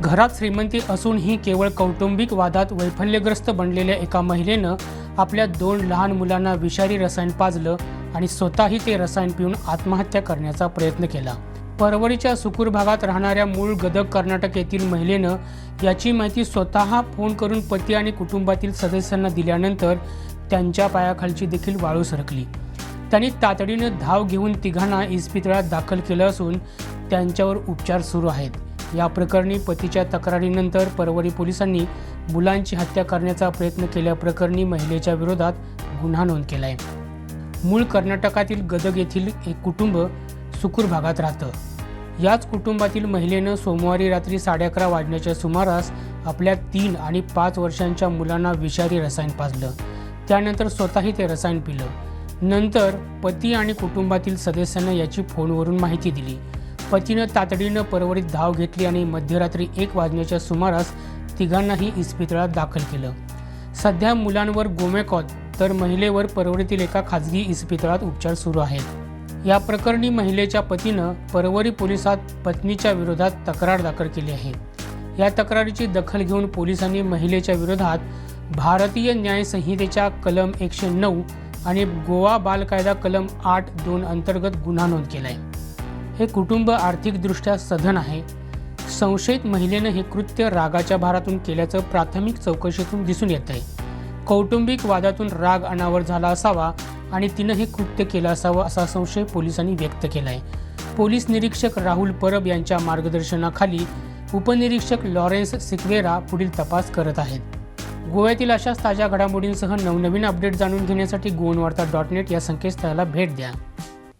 घरात श्रीमंती असूनही केवळ कौटुंबिक वादात वैफल्यग्रस्त बनलेल्या एका महिलेनं आपल्या दोन लहान मुलांना विषारी रसायन पाजलं आणि स्वतःही ते रसायन पिऊन आत्महत्या करण्याचा प्रयत्न केला. परवरीच्या सुकूर भागात राहणाऱ्या मूळ गदक कर्नाटक येथील महिलेनं याची माहिती स्वतः फोन करून पती आणि कुटुंबातील सदस्यांना दिल्यानंतर त्यांच्या पायाखालची देखील वाळू सरकली. त्यांनी तातडीनं धाव घेऊन तिघांना इस्पितळात दाखल केलं असून त्यांच्यावर उपचार सुरू आहेत. या प्रकरणी पतीच्या तक्रारीनंतर परवरी पोलिसांनी मुलांची हत्या करण्याचा प्रयत्न केल्याप्रकरणी महिलेच्या विरोधात गुन्हा नोंद केला आहे मूळ कर्नाटकातील गदग येथील एक कुटुंब सुकूर भागात राहतं. याच कुटुंबातील महिलेनं सोमवारी रात्री साडे अकरा वाजण्याच्या सुमारास आपल्या तीन आणि पाच वर्षांच्या मुलांना विषारी रसायन पाजलं. त्यानंतर स्वतःही ते रसायन पिलं. नंतर पती आणि कुटुंबातील सदस्यांना याची फोनवरून माहिती दिली. पतीनं तातडीनं परवरीत धाव घेतली आणि मध्यरात्री एक वाजण्याच्या सुमारास तिघांनाही इस्पितळात दाखल केलं. सध्या मुलांवर गोमेकॉत तर महिलेवर परवरीतील एका खाजगी इस्पितळात उपचार सुरू आहेत. या प्रकरणी महिलेच्या पतीनं परवरी पोलिसात पत्नीच्या विरोधात तक्रार दाखल केली आहे. या तक्रारीची दखल घेऊन पोलिसांनी महिलेच्या विरोधात भारतीय न्याय संहितेच्या कलम एकशे नऊ आणि गोवा बाल कायदा कलम आठ दोन अंतर्गत गुन्हा नोंद केला आहे हे कुटुंब आर्थिकदृष्ट्या सधन आहे. संशयित महिलेनं हे कृत्य रागाच्या भारातून केल्याचं प्राथमिक चौकशीतून दिसून येत आहे. कौटुंबिक वादातून राग अनावर झाला असावा आणि तिनं हे कृत्य केलं असावं असा संशय पोलिसांनी व्यक्त केला आहे पोलीस निरीक्षक राहुल परब यांच्या मार्गदर्शनाखाली उपनिरीक्षक लॉरेन्स सिक्वेरा पुढील तपास करत आहेत. गोव्यातील अशाच ताज्या घडामोडींसह नवनवीन अपडेट जाणून घेण्यासाठी गोवनवार्ता डॉट नेट या संकेतस्थळाला भेट द्या.